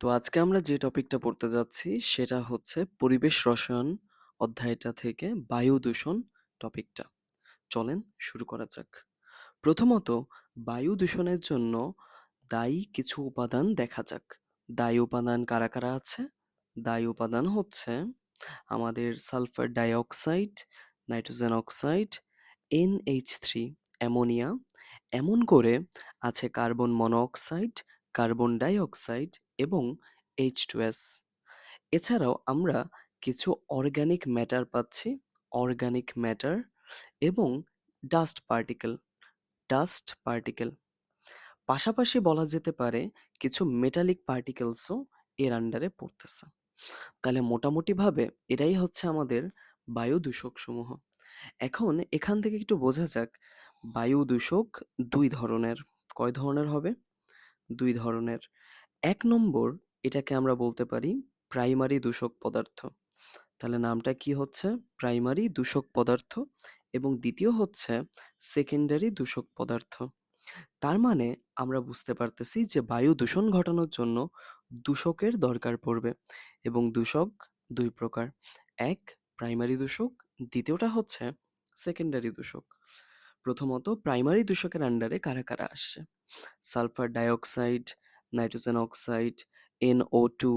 তো আজকে আমরা যে টপিকটা পড়তে যাচ্ছি, সেটা হচ্ছে পরিবেশ রসায়ন অধ্যায়টা থেকে বায়ু দূষণ টপিকটা চলেন শুরু করা যাক। প্রথমত, বায়ু দূষণের জন্য দায়ী কিছু উপাদান দেখা যাক। দায়ী উপাদান কারা কারা আছে? দায়ী উপাদান হচ্ছে আমাদের sulphur dioxide, nitrogen oxide, NH three, ammonia. এমন করে আছে কার্বন মনোঅক্সাইড কার্বন ডাইঅক্সাইড এবং এইচ টু এস এছাড়াও আমরা কিছু অর্গানিক ম্যাটার পাচ্ছি অর্গানিক ম্যাটার এবং ডাস্ট পার্টিকেল ডাস্ট পার্টিকেল পাশাপাশি বলা যেতে পারে কিছু মেটালিক পার্টিকেলসও এর আন্ডারে পড়তেছে। তাহলে মোটামুটিভাবে এরাই হচ্ছে আমাদের বায়ু দূষক সমূহ। এখন এখান থেকে একটু বোঝা যাক, বায়ু দূষক দুই ধরনের। কয় ধরনের হবে? দুই ধরনের। এক নম্বর এটাকে আমরা বলতে পারি প্রাইমারি দূষক পদার্থ। তাহলে নামটা কি হচ্ছে? প্রাইমারি দূষক পদার্থ এবং দ্বিতীয় হচ্ছে সেকেন্ডারি দূষক পদার্থ। তার মানে আমরা বুঝতে পারতেছি যে বায়ু দূষণ ঘটানোর জন্য দূষকের দরকার পড়বে এবং দূষক দুই প্রকার, এক প্রাইমারি দূষক, দ্বিতীয়টা হচ্ছে সেকেন্ডারি দূষক। প্রথমত প্রাইমারি দূষকের আন্ডারে কারা কারা আসছে? Sulphur dioxide nitrogen oxide NO two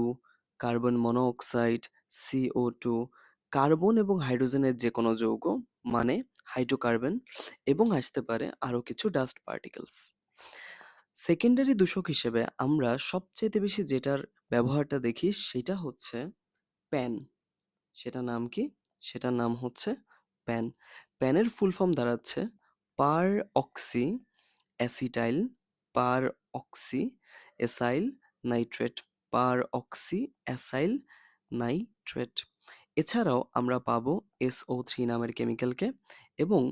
carbon monoxide CO two carbon এবং হাইড্রোজেনের যে কোনো যৌগ মানে হাইড্রোকার্বন এবং আসতে পারে আরও কিছু ডাস্ট পার্টিকেলস সেকেন্ডারি দূষক হিসেবে আমরা সবচেয়ে বেশি যেটার ব্যবহারটা দেখি সেটা হচ্ছে প্যান সেটা নাম কি? সেটার নাম হচ্ছে প্যান প্যানের ফুল ফর্ম দাঁড়াচ্ছে peroxyacetyl, peroxyacyl nitrate peroxyacyl nitrate. এছাড়াও আমরা পাবো এসও থ্রি নামের কেমিক্যালকে এবং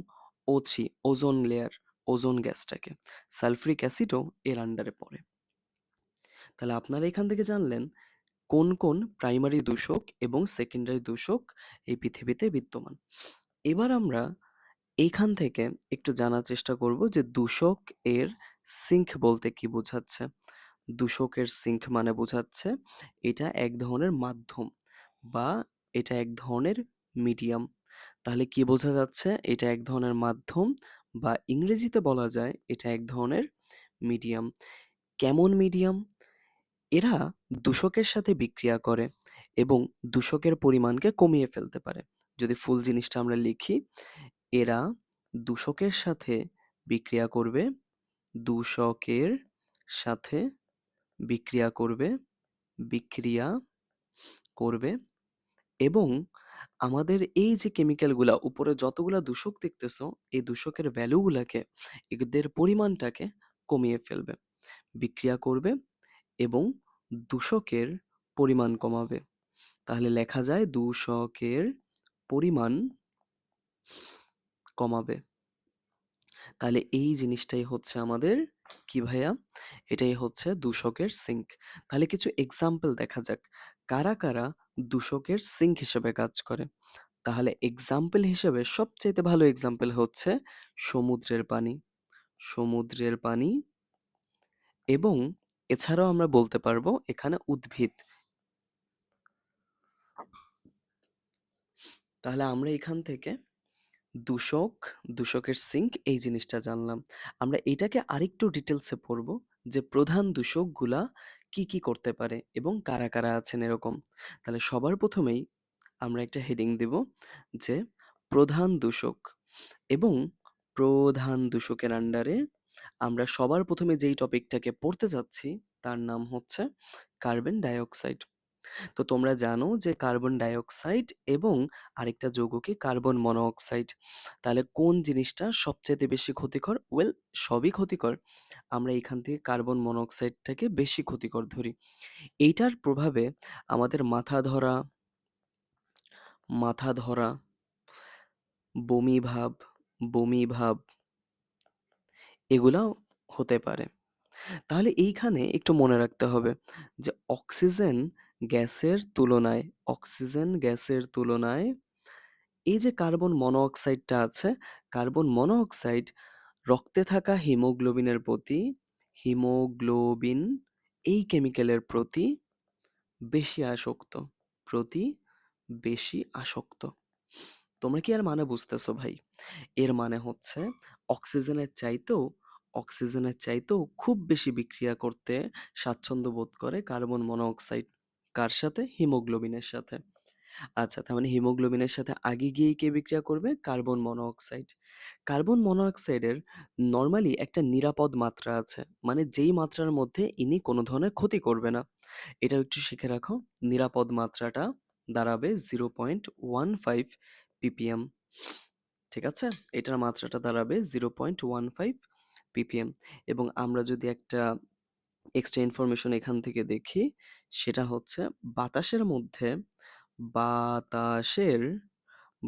O three ozone layer, ozone গ্যাসটাকে। সালফ্রিক অ্যাসিডও এর আন্ডারে পড়ে। তাহলে আপনারা এখান থেকে জানলেন কোন কোন প্রাইমারি দূষক এবং সেকেন্ডারি দূষক এই পৃথিবীতে বিদ্যমান। এবার আমরা এইখান থেকে একটু জানার চেষ্টা করব যে দূষক এর সিঙ্ক বলতে কি বোঝাচ্ছে। দূষকের সিঙ্ক মানে বোঝাচ্ছে এটা এক ধরনের মাধ্যম বা এটা এক ধরনের মিডিয়াম। তাহলে কি বোঝা যাচ্ছে? এটা এক ধরনের মাধ্যম বা ইংরেজিতে বলা যায় এটা এক ধরনের মিডিয়াম। কেমন মিডিয়াম? এরা দূষকের সাথে বিক্রিয়া করে এবং দূষকের পরিমাণকে কমিয়ে ফেলতে পারে। যদি ফুল জিনিসটা আমরা লিখি, এরা দূষকের সাথে বিক্রিয়া করবে দূষকের সাথে বিক্রিয়া করবে বিক্রিয়া করবে এবং আমাদের এই যে কেমিক্যালগুলা উপরে যতগুলা দূষক দেখতেছো, এই দূষকের ভ্যালুগুলাকে এদের পরিমাণটাকে কমিয়ে ফেলবে, বিক্রিয়া করবে এবং দূষকের পরিমাণ কমাবে। তাহলে লেখা যায় দূষকের পরিমাণ কমাবে। তাহলে এই জিনিসটাই হচ্ছে আমাদের কি ভাইয়া? এটাই হচ্ছে দূষকের সিঙ্ক তাহলে কিছু এক্সাম্পল দেখা যাক। কারা কারা দূষকের সিঙ্ক হিসেবে কাজ করে? তাহলে এক্সাম্পল হিসেবে সবচেয়ে ভালো এক্সাম্পল হচ্ছে সমুদ্রের পানি। সমুদ্রের পানি এবং এছাড়াও আমরা বলতে পারব এখানে উদ্ভিদ। তাহলে আমরা এখান থেকে দূষক দূষকের সিঙ্ক এই জিনিসটা জানলাম। আমরা এটাকে আরেকটু ডিটেলসে পড়ব যে প্রধান দূষকগুলা কি কি করতে পারে এবং কারা কারা আছেন এরকম। তাহলে সবার প্রথমেই আমরা একটা হেডিং দেব যে প্রধান দূষক এবং প্রধান দূষকের আন্ডারে আমরা সবার প্রথমে যেই টপিকটাকে পড়তে যাচ্ছি তার নাম হচ্ছে কার্বন ডাইঅক্সাইড তো তোমরা জানো যে কার্বন ডাইঅক্সাইড এবং আরেকটা যৌগ কি কার্বন মনোঅক্সাইড। তাহলে কোন জিনিসটা সবচেয়ে বেশি ক্ষতিকর? ওয়েল, সবই ক্ষতিকর। আমরা এখান থেকে কার্বন মনোঅক্সাইডটাকে বেশি ক্ষতিকর ধরি। এইটার প্রভাবে আমাদের মাথা ধরা মাথা ধরা, বমি ভাব বমি ভাব এগুলাও হতে পারে। তাহলে এইখানে একটু মনে রাখতে হবে যে অক্সিজেন গ্যাসের তুলনায়, অক্সিজেন গ্যাসের তুলনায়, এই যে কার্বন মনোঅক্সাইডটা আছে, কার্বন মনোঅক্সাইড রক্তে থাকা হিমোগ্লোবিনের প্রতি, হিমোগ্লোবিন এই কেমিক্যালের প্রতি বেশি আসক্ত, প্রতি বেশি আসক্ত। তোমরা কি আর মানে বুঝতেছো ভাই? এর মানে হচ্ছে অক্সিজেনের চাইতেও অক্সিজেনের চাইতেও খুব বেশি বিক্রিয়া করতে স্বাচ্ছন্দ্য বোধ করে কার্বন মনোঅক্সাইড। কার সাথে? হিমোগ্লোবিনের সাথে। আচ্ছা তার মানে হিমোগ্লোবিনের সাথে আগে গিয়ে কে বিক্রিয়া করবে? কার্বন মনোঅক্সাইড কার্বন মনোঅক্সাইডের নর্মালি একটা নিরাপদ মাত্রা আছে। মানে যেই মাত্রার মধ্যে ইনি কোনো ধরনের ক্ষতি করবে না। এটা একটু শিখে রাখো। নিরাপদ মাত্রাটা দাঁড়াবে zero point one five PPM. ঠিক আছে? এটার মাত্রাটা দাঁড়াবে zero point one five PPM. এবং আমরা যদি একটা এক্সট্রা ইনফরমেশন এখান থেকে দেখি। সেটা হচ্ছে বাতাসের মধ্যে বাতাসের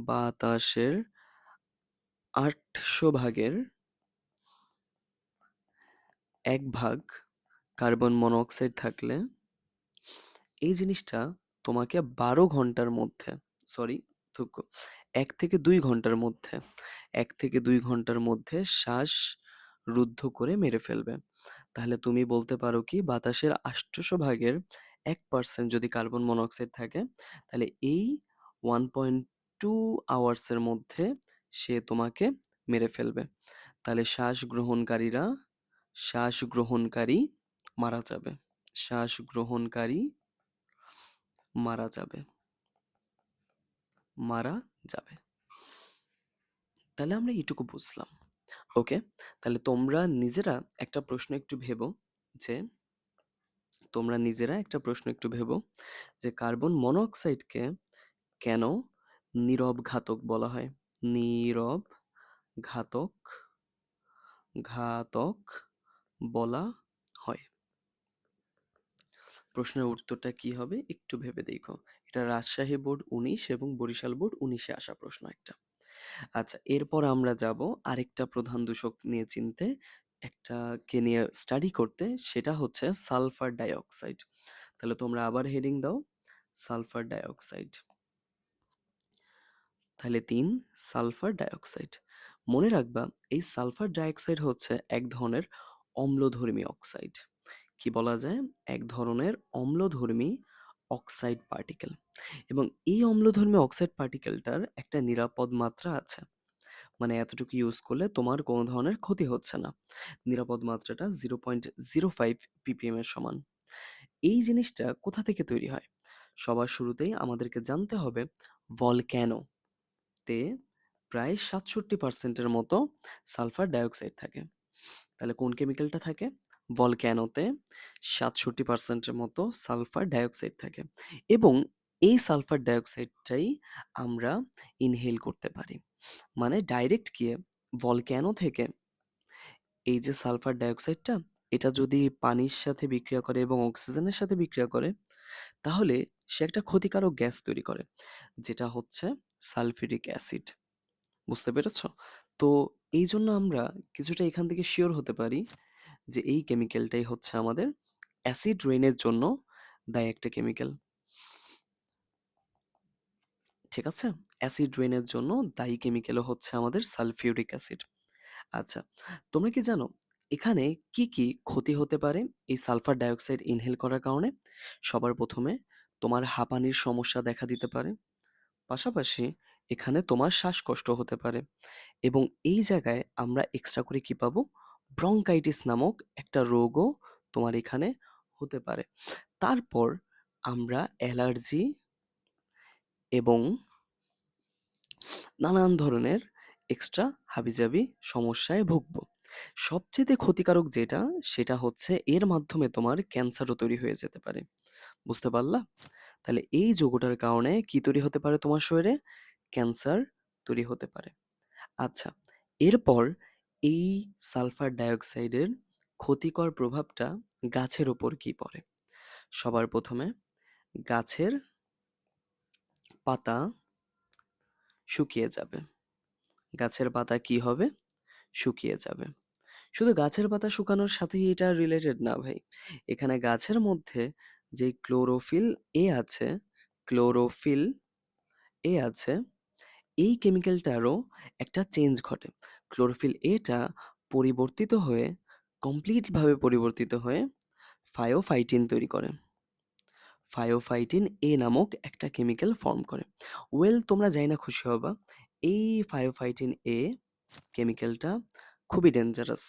বাতাসের আটশো ভাগের এক ভাগ কার্বন মনোঅক্সাইড থাকলে এই জিনিসটা তোমাকে বারো ঘণ্টার মধ্যে সরি দুঃখ এক থেকে দুই ঘণ্টার মধ্যে, এক থেকে দুই ঘণ্টার মধ্যে শ্বাস রুদ্ধ করে মেরে ফেলবে। তাহলে তুমি বলতে পারো কি বাতাসের আষ্টশো ভাগের এক পার্সেন্ট যদি কার্বন মনোক্সাইড থাকে, তাহলে এই ওয়ান পয়েন্ট টু আওয়ার্সের মধ্যে সে তোমাকে মেরে ফেলবে। তাহলে শ্বাস গ্রহণকারীরা, শ্বাস গ্রহণকারী মারা যাবে। শ্বাস গ্রহণকারী মারা যাবে। মারা যাবে। তাহলে আমরা এইটুকু বুঝলাম। ওকে? তাহলে তোমরা নিজেরা একটা প্রশ্ন একটু ভেবো যে, তোমরা নিজেরা একটা প্রশ্ন একটু ভেবো যে, কার্বন মনোঅক্সাইডকে কেন নীরব ঘাতক বলা হয়? নীরব ঘাতক ঘাতক বলা হয়। প্রশ্নের উত্তরটা কি হবে? একটু ভেবে দেখো। এটা রাজশাহী বোর্ড উনিশ এবং বরিশাল বোর্ড উনিশে আসা প্রশ্ন একটা। আচ্ছা এরপর আমরা যাব আরেকটা প্রধান দূষক নিয়ে চিনতে। একটা কে নিয়ে স্টাডি করতে, সেটা হচ্ছে সালফার ডাইঅক্সাইড। তাহলে তোমরা আবার হেডিং দাও, সালফার ডাইঅক্সাইড। তাহলে তিন, সালফার ডাইঅক্সাইড। মনে রাখবা, এই সালফার ডাইঅক্সাইড হচ্ছে এক ধরনের অম্লধর্মী অক্সাইড। কি বলা যায়? এক ধরনের অম্লধর্মী অক্সাইড পার্টিকেল এবং এই অম্লধর্মী অক্সাইড পার্টিকেলটার একটা নিরাপদ মাত্রা আছে। মানে এতটুকু ইউজ করলে তোমার কোনো ধরনের ক্ষতি হচ্ছে না। নিরাপদ মাত্রাটা zero point zero five PPM এর সমান। এই জিনিসটা কোথা থেকে তৈরি হয়? সবার শুরুতেই আমাদেরকে জানতে হবে ভলক্যানো তে প্রায় সাতষট্টি পার্সেন্টের মতো সালফার ডাইঅক্সাইড থাকে। তাহলে কোন কেমিক্যালটা থাকে? ভলক্যানোতে সাতষট্টি পার্সেন্টের মতো সালফার ডাইঅক্সাইড থাকে এবং এই সালফার ডাইঅক্সাইডটাই আমরা ইনহেল করতে পারি। মানে ডাইরেক্ট গিয়ে ভলক্যানো থেকে? এই যে সালফার ডাইঅক্সাইডটা, এটা যদি পানির সাথে বিক্রিয়া করে এবং অক্সিজেনের সাথে বিক্রিয়া করে, তাহলে সে একটা ক্ষতিকারক গ্যাস তৈরি করে, যেটা হচ্ছে সালফিউরিক অ্যাসিড। বুঝতে পেরেছ? তো এই জন্য আমরা কিছুটা এখান থেকে শিওর হতে পারি যে এই কেমিক্যালটাই হচ্ছে আমাদের অ্যাসিড রেনের জন্য দায়ী একটা কেমিক্যাল। ঠিক আছে? অ্যাসিড রেনের জন্য দায়ী কেমিক্যালও হচ্ছে আমাদের সালফিউরিক অ্যাসিড। আচ্ছা তোমরা কি জানো এখানে কি কি ক্ষতি হতে পারে এই সালফার ডাইঅক্সাইড ইনহেল করার কারণে? সবার প্রথমে তোমার হাঁপানির সমস্যা দেখা দিতে পারে। পাশাপাশি এখানে তোমার শ্বাসকষ্ট হতে পারে। এবং এই জায়গায় আমরা এক্সট্রা করে কি পাবো? ব্রঙ্কাইটিস নামক একটা রোগও তোমার এখানে হতে পারে। তারপর আমরা অ্যালার্জি এবং নানান ধরনের এক্সট্রা হাবিজাবি সমস্যায় ভুগবো। সবচেয়ে ক্ষতিকারক যেটা, সেটা হচ্ছে এর মাধ্যমে তোমার ক্যান্সারও তৈরি হয়ে যেতে পারে। বুঝতে পারলা? তাহলে এই যোগটার কারণে কি তৈরি হতে পারে তোমার শরীরে? ক্যান্সার তৈরি হতে পারে। আচ্ছা এরপর এই সালফার ডাইঅক্সাইডের ক্ষতিকর প্রভাবটা গাছের ওপর কি পড়ে? সবার প্রথমে গাছের পাতা শুকিয়ে যাবে। গাছের পাতা কি হবে? শুকিয়ে যাবে। শুধু গাছের পাতা শুকানোর সাথেই এটা রিলেটেড না ভাই। এখানে গাছের মধ্যে যে ক্লোরোফিল এ আছে ক্লোরোফিল এ আছে, এই কেমিক্যালটারও একটা চেঞ্জ ঘটে। ক্লোরোফিল এটা পরিবর্তিত হয়ে কমপ্লিটভাবে পরিবর্তিত হয়ে ফায়োফাইটিন তৈরি করে। ফায়োফাইটিন এ নামক একটা কেমিক্যাল ফর্ম করে। ওয়েল তোমরা যাই না খুশি হবা, এই ফায়োফাইটিন এ কেমিক্যালটা খুবই ডেঞ্জারাস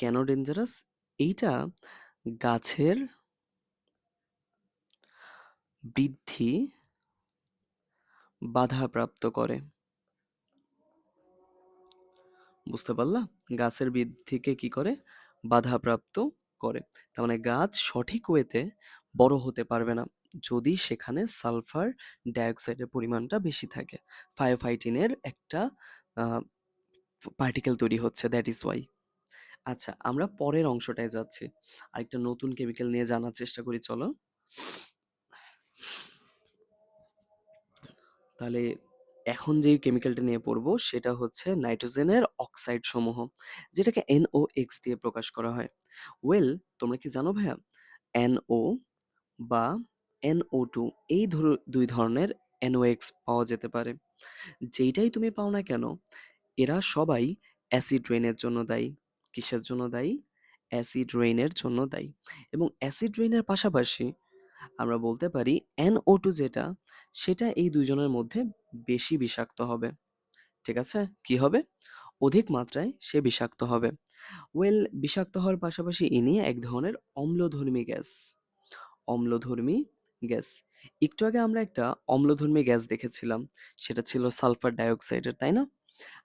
কেন ডেঞ্জারাস এইটা গাছের বৃদ্ধি বাধাপ্রাপ্ত করে। বুঝতে পারলা গাছের বৃদ্ধিকে কি করে? বাধাপ্রাপ্ত করে। তার মানে গাছ সঠিক ওয়েতে বড় হতে পারবে না। যদি সেখানে সালফার ডাইঅক্সাইডের পরিমাণটা বেশি থাকে। ফায়োফাইটিনের একটা পার্টিকেল তৈরি হচ্ছে দ্যাট ইজ ওয়াই আচ্ছা আমরা পরের অংশটায় যাচ্ছি। আরেকটা নতুন কেমিক্যাল নিয়ে জানার চেষ্টা করি, চলো। তাহলে এখন যেই কেমিক্যালটা নিয়ে পড়ব সেটা হচ্ছে নাইট্রোজেনের অক্সাইড সমূহ, যেটাকে এনও এক্স দিয়ে প্রকাশ করা হয়। ওয়েল তোমরা কি জানো ভাইয়া? এনও বা এনও টু এই দুই ধরনের এনওএক্স পাওয়া যেতে পারে। যেইটাই তুমি পাও না কেন, এরা সবাই অ্যাসিড রেনের জন্য দায়ী, কিসের জন্য দায়ী? অ্যাসিড রেইনের জন্য দায়ী। এবং অ্যাসিড রেইনের পাশাপাশি আমরা বলতে পারি এনও টু যেটা, সেটা এই দুজনের মধ্যে বেশি বিষাক্ত হবে। ঠিক আছে? কি হবে? অধিক মাত্রায় সে বিষাক্ত হবে। ওয়েল বিষাক্ত হওয়ার পাশাপাশি ইনি এক ধরনের অম্লধর্মী গ্যাস। অম্লধর্মী গ্যাস। একটু আগে আমরা একটা অম্লধর্মী গ্যাস দেখেছিলাম। সেটা ছিল সালফার ডাইঅক্সাইডের, তাই না?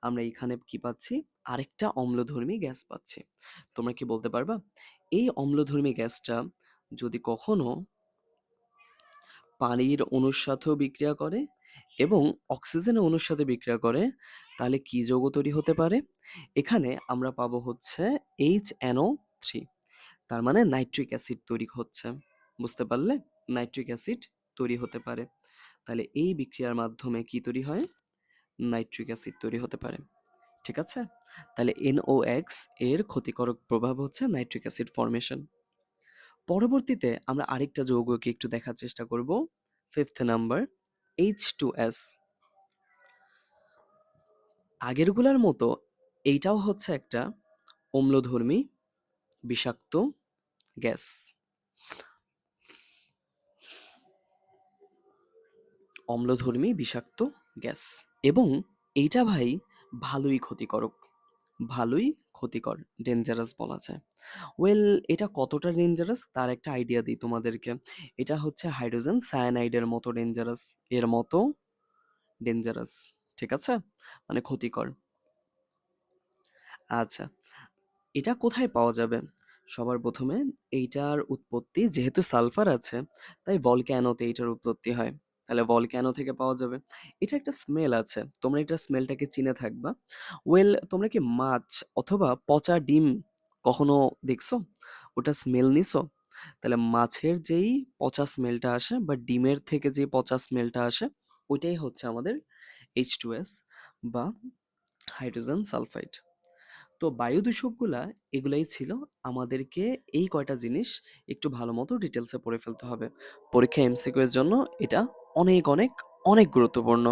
আমরা এখানে কি পাচ্ছি? আরেকটা অম্লধর্মী গ্যাস পাচ্ছি। তোমরা কি বলতে পারবা? এই অম্লধর্মী গ্যাসটা যদি কখনো পানির সাথেও বিক্রিয়া করে এবং অক্সিজেনের অণুর সাথে বিক্রিয়া করে, তাহলে কি যৌগ তৈরি হতে পারে? এখানে আমরা পাবো হচ্ছে এইচ এনও থ্রি তার মানে নাইট্রিক অ্যাসিড তৈরি হচ্ছে। বুঝতে পারলে? নাইট্রিক অ্যাসিড তৈরি হতে পারে। তাহলে এই বিক্রিয়ার মাধ্যমে কি তৈরি হয়? নাইট্রিক অ্যাসিড তৈরি হতে পারে। ঠিক আছে? তাহলে এনওএক্স এর ক্ষতিকারক প্রভাব হচ্ছে নাইট্রিক অ্যাসিড ফর্মেশন। পরবর্তীতে আমরা আরেকটা যৌগকে একটু দেখার চেষ্টা করব। Fifth number H two S আগেরগুলার মতো এইটাও হচ্ছে একটা অম্লধর্মী বিষাক্ত গ্যাস। অম্লধর্মী বিষাক্ত গ্যাস। এবং এইটা ভাই ভালোই ক্ষতিকারক, ভালোই ক্ষতিকর ডেঞ্জারাস বলা যায়। ওয়েল এটা কতটা ডেঞ্জারাস তার একটা আইডিয়া দিই তোমাদেরকে। এটা হচ্ছে হাইড্রোজেন সায়ানাইডের মতো ডেঞ্জারাস এর মতো ডেঞ্জারাস ঠিক আছে? মানে ক্ষতিকর। আচ্ছা এটা কোথায় পাওয়া যাবে? সবার প্রথমে এইটার উৎপত্তি যেহেতু সালফার আছে, তাই ভলক্যানোতে এইটার উৎপত্তি হয়। তাহলে বল ভলক্যানো থেকে পাওয়া যাবে। এটা একটা স্মেল আছে, তোমরা এটা স্মেলটাকে চিনে থাকবা। ওয়েল তোমরা কি মাছ অথবা পচা ডিম কখনো দেখছ? ওটা স্মেল নিছো? তাহলে মাছের যেই পচা স্মেলটা আসে বা ডিমের থেকে যে পচা স্মেলটা আসে, ওইটাই হচ্ছে আমাদের এইচ টু এস বা হাইড্রোজেন সালফাইড তো বায়ু দূষকগুলা এগুলাই ছিল, আমাদেরকে এই কয়টা জিনিস একটু ভালো মতো ডিটেলসে পড়ে ফেলতে হবে। পরীক্ষা এমসিকিউ এর জন্য এটা অনেক অনেক অনেক গুরুত্বপূর্ণ।